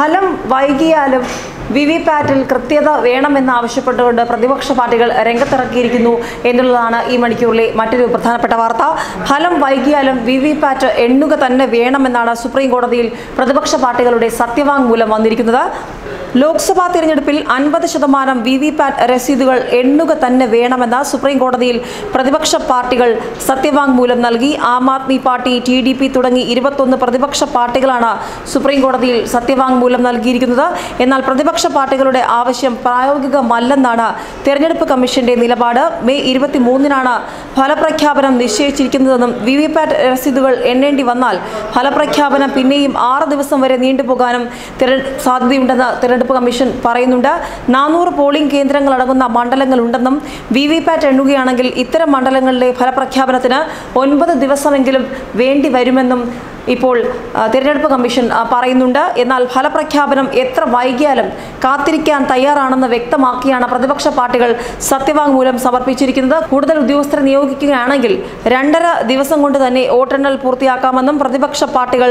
ഫലം വൈകിയാലും V V പാറ്റിൽ കൃത്യത വേണമെന്ന് ആവശ്യപ്പെട്ടുകൊണ്ട് പ്രതിപക്ഷ പാർട്ടികൾ രംഗത്തിറക്കിയിരിക്കുന്നു എന്നുള്ളതാണ് ഈ മണിക്കൂറിലെ മറ്റൊരു പ്രധാനപ്പെട്ട വാർത്ത. ഫലം വൈകിയാലും വി വി പാറ്റ് എണ്ണുക തന്നെ വേണമെന്നാണ് സുപ്രീം കോടതിയിൽ പ്രതിപക്ഷ പാർട്ടികളുടെ സത്യവാങ്മൂലം വന്നിരിക്കുന്നത്. ലോക്സഭാ തിരഞ്ഞെടുപ്പിൽ അൻപത് ശതമാനം വി വി പാറ്റ് രസീതുകൾ എണ്ണുക തന്നെ വേണമെന്ന് സുപ്രീം കോടതിയിൽ പ്രതിപക്ഷ പാർട്ടികൾ സത്യവാങ്മൂലം നൽകി. Aam Aadmi party T D P തുടങ്ങി ഇരുപത്തൊന്ന് പ്രതിപക്ഷ പാർട്ടികളാണ് സുപ്രീം കോടതിയിൽ സത്യവാങ്മൂലം നൽകിയിരിക്കുന്നത്. എന്നാൽ പ്രതിപക്ഷ പാർട്ടികളുടെ ആവശ്യം പ്രായോഗികമല്ലെന്നാണ് തെരഞ്ഞെടുപ്പ് കമ്മീഷന്റെ നിലപാട്. മെയ് ഇരുപത്തിമൂന്നിനാണ് ഫലപ്രഖ്യാപനം നിശ്ചയിച്ചിരിക്കുന്നതെന്നും വി വി പാറ്റ് രസീതുകൾ എണ്ണേണ്ടി വന്നാൽ ഫലപ്രഖ്യാപനം പിന്നെയും ആറ് ദിവസം വരെ നീണ്ടുപോകാനും സാധ്യതയുണ്ടെന്ന് തെരഞ്ഞെടുപ്പ് കമ്മീഷൻ പറയുന്നുണ്ട്. നാനൂറ് പോളിംഗ് കേന്ദ്രങ്ങൾ അടങ്ങുന്ന മണ്ഡലങ്ങളുണ്ടെന്നും വി വി പാറ്റ് എണ്ണുകയാണെങ്കിൽ ഇത്തരം മണ്ഡലങ്ങളിലെ ഫലപ്രഖ്യാപനത്തിന് ഒൻപത് ദിവസമെങ്കിലും വേണ്ടി വരുമെന്നും ഇപ്പോൾ തിരഞ്ഞെടുപ്പ് കമ്മീഷൻ പറയുന്നുണ്ട്. എന്നാൽ ഫലപ്രഖ്യാപനം എത്ര വൈകിയാലും കാത്തിരിക്കാൻ തയ്യാറാണെന്ന് വ്യക്തമാക്കിയാണ് പ്രതിപക്ഷ പാർട്ടികൾ സത്യവാങ്മൂലം സമർപ്പിച്ചിരിക്കുന്നത്. കൂടുതൽ ഉദ്യോഗസ്ഥരെ നിയോഗിക്കുകയാണെങ്കിൽ രണ്ടര ദിവസം കൊണ്ട് തന്നെ വോട്ടെണ്ണൽ പൂർത്തിയാക്കാമെന്നും പ്രതിപക്ഷ പാർട്ടികൾ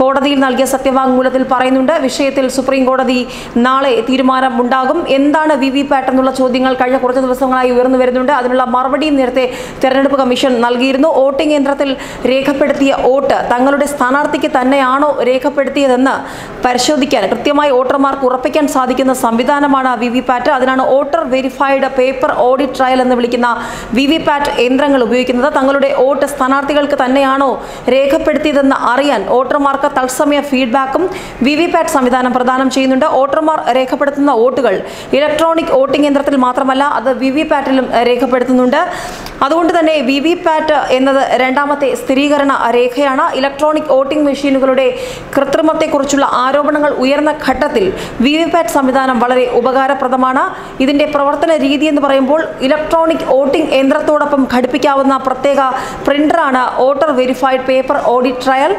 കോടതിയിൽ നൽകിയ സത്യവാങ്മൂലത്തിൽ പറയുന്നുണ്ട്. വിഷയത്തിൽ സുപ്രീം കോടതി നാളെ തീരുമാനം ഉണ്ടാകും എന്താണ് വി വി പാറ്റ് എന്നുള്ള ചോദ്യങ്ങൾ കഴിഞ്ഞ കുറച്ച് ദിവസങ്ങളായി ഉയർന്നു വരുന്നുണ്ട്. അതിനുള്ള മറുപടിയും നേരത്തെ തെരഞ്ഞെടുപ്പ് കമ്മീഷൻ നൽകിയിരുന്നു. വോട്ടിംഗ് യന്ത്രത്തിൽ രേഖപ്പെടുത്തിയ വോട്ട് തങ്ങളുടെ സ്ഥാനാർത്ഥിക്ക് തന്നെയാണോ രേഖപ്പെടുത്തിയതെന്ന് പരിശോധിക്കാൻ കൃത്യമായി വോട്ടർമാർക്ക് ഉറപ്പിക്കാൻ സാധിക്കുന്ന സംവിധാനമാണ് വി വി പാറ്റ്. അതിനാണ് voter verified paper audit trail എന്ന് വിളിക്കുന്ന വി വി പാറ്റ് യന്ത്രങ്ങൾ ഉപയോഗിക്കുന്നത്. തങ്ങളുടെ വോട്ട് സ്ഥാനാർത്ഥികൾക്ക് തന്നെയാണോ രേഖപ്പെടുത്തിയതെന്ന് അറിയാൻ വോട്ടർമാർക്ക് തത്സമയ ഫീഡ്ബാക്കും വി വി പാറ്റ് സംവിധാനം പ്രദാനം ചെയ്യുന്നുണ്ട്. വോട്ടർമാർ രേഖപ്പെടുത്തുന്ന വോട്ടുകൾ ഇലക്ട്രോണിക് വോട്ടിംഗ് യന്ത്രത്തിൽ മാത്രമല്ല അത് വി വി പാറ്റിലും രേഖപ്പെടുത്തുന്നുണ്ട്. അതുകൊണ്ട് തന്നെ വി വി പാറ്റ് എന്നത് രണ്ടാമത്തെ സ്ഥിരീകരണ രേഖയാണ്. ഇലക്ട്രോണിക് വോട്ടിംഗ് മെഷീനുകളുടെ കൃത്രിമത്തെക്കുറിച്ചുള്ള ആരോപണങ്ങൾ ഉയർന്ന ഘട്ടത്തിൽ വി വി സംവിധാനം വളരെ ഉപകാരപ്രദമാണ്. ഇതിന്റെ പ്രവർത്തന രീതി എന്ന് പറയുമ്പോൾ ഇലക്ട്രോണിക് വോട്ടിംഗ് യന്ത്രത്തോടൊപ്പം ഘടിപ്പിക്കാവുന്ന പ്രത്യേക പ്രിന്ററാണ് voter verified paper audit trail.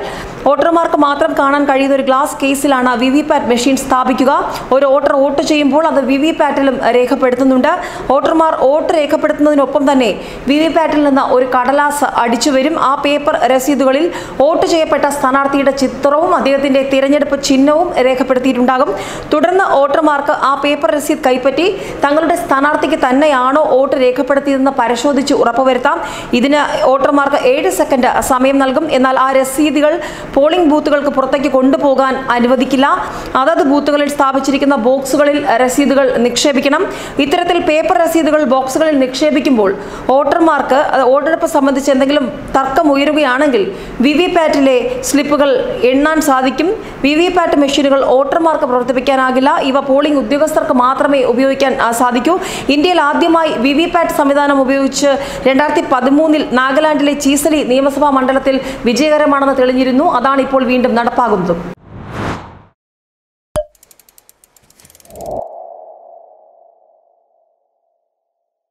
വോട്ടർമാർക്ക് മാത്രം കാണാൻ കഴിയുന്ന ഒരു ഗ്ലാസ് കേസിലാണ് വി വി പാറ്റ് മെഷീൻ സ്ഥാപിക്കുക. ഒരു വോട്ടർ വോട്ട് ചെയ്യുമ്പോൾ അത് വി വി പാറ്റിലും രേഖപ്പെടുത്തുന്നുണ്ട്. വോട്ടർമാർ വോട്ട് രേഖപ്പെടുത്തുന്നതിനൊപ്പം തന്നെ വി വി പാറ്റിൽ നിന്ന് ഒരു കടലാസ് അടിച്ചു വരും. ആ പേപ്പർ രസീതുകളിൽ വോട്ട് ചെയ്യപ്പെട്ട സ്ഥാനാർത്ഥിയുടെ ചിത്രവും അദ്ദേഹത്തിന്റെ തിരഞ്ഞെടുപ്പ് ചിഹ്നവും രേഖപ്പെടുത്തിയിട്ടുണ്ടാകും. തുടർന്ന് വോട്ടർമാർക്ക് ആ പേപ്പർ രസീത് കൈപ്പറ്റി തങ്ങളുടെ സ്ഥാനാർത്ഥിക്ക് തന്നെയാണോ വോട്ട് രേഖപ്പെടുത്തിയതെന്ന് പരിശോധിച്ച് ഉറപ്പുവരുത്താം. ഇതിന് വോട്ടർമാർക്ക് ഏഴ് സെക്കൻഡ് സമയം നൽകും. എന്നാൽ ആ രസീതുകൾ പോളിംഗ് ബൂത്തുകൾക്ക് പുറത്തേക്ക് കൊണ്ടുപോകാൻ അനുവദിക്കില്ല. അതത് ബൂത്തുകളിൽ സ്ഥാപിച്ചിരിക്കുന്ന ബോക്സുകളിൽ രസീതുകൾ നിക്ഷേപിക്കണം. ഇത്തരത്തിൽ പേപ്പർ രസീതുകൾ ബോക്സുകളിൽ നിക്ഷേപിക്കുമ്പോൾ വോട്ടർമാർക്ക് വോട്ടെടുപ്പ് സംബന്ധിച്ച് എന്തെങ്കിലും തർക്കം ഉയരുകയാണെങ്കിൽ വി വി പാറ്റിലെ സ്ലിപ്പുകൾ എണ്ണാൻ സാധിക്കും. വി വി പാറ്റ് മെഷീനുകൾ വോട്ടർമാർക്ക് പ്രവർത്തിപ്പിക്കാനാകില്ല. ഇവ പോളിംഗ് ഉദ്യോഗസ്ഥർക്ക് മാത്രമേ ഉപയോഗിക്കാൻ സാധിക്കൂ. ഇന്ത്യയിൽ ആദ്യമായി വി വി പാറ്റ് സംവിധാനം ഉപയോഗിച്ച് രണ്ടായിരത്തി പതിമൂന്നിൽ നാഗാലാൻഡിലെ ചീസലി നിയമസഭാ മണ്ഡലത്തിൽ വിജയകരമാണെന്ന് തെളിഞ്ഞിരുന്നു. അതാണ് ഇപ്പോൾ വീണ്ടും നടപ്പാകുന്നതും.